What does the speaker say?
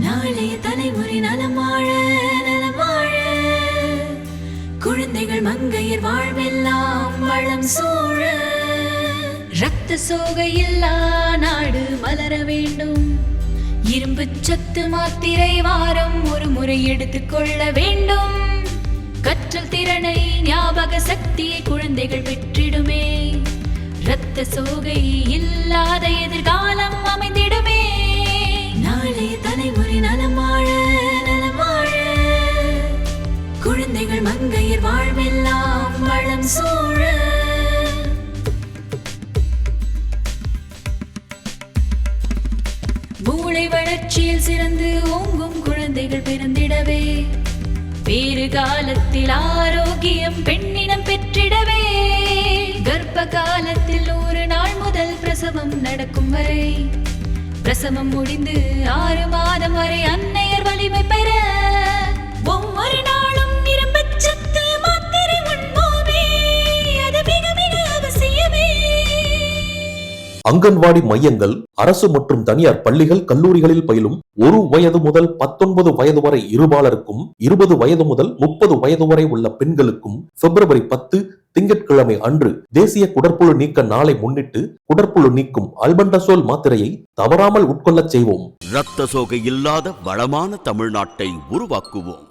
நாளைய தலைமுறை நலமாழ நலமாழ. குழந்தைகள் மங்கையர் வாழ்வெல்லாம் வளம் சூழ. ரத்த சோகை இல்லா நாடு மலர வேண்டும். இரும்பு சத்து மாத்திரை வாரம் ஒரு முறை எடுத்துக்கொள்ள வேண்டும். கற்றல் திறனை ஞாபக சக்தியை குழந்தைகள் பெற்றிடுமே. ரத்த சோகை இல்லா மங்கையர் வாழ்வெல்லாம் வளம் சூழ. மூளை வளர்ச்சியில் சிறந்து ஓங்கும் குழந்தைகள் பிறந்திடவே. வேறு காலத்தில் ஆரோக்கியம் பெண்ணினம் பெற்றிடவே. கர்ப்ப காலத்தில் ஒரு நாள் முதல் பிரசவம் நடக்கும் வரை. பிரசவம் முடிந்து ஆறு மாதம் வரை அன்னையர் வலிமை பெற அங்கன்வாடி மையங்கள் அரசு மற்றும் தனியார் பள்ளிகள் கல்லூரிகளில் பயிலும் ஒரு வயது முதல் பத்தொன்பது வயது வரை இருபாலருக்கும் இருபது வயது முதல் முப்பது வயது வரை உள்ள பெண்களுக்கும் பிப்ரவரி பத்து திங்கட்கிழமை அன்று தேசிய குடற்புழு நீக்க நாளை முன்னிட்டு குடற்புழு நீக்கும் அல்பண்டசோல் மாத்திரையை தவறாமல் உட்கொள்ளச் செய்வோம். இரத்த சோகை இல்லாத வளமான தமிழ்நாட்டை உருவாக்குவோம்.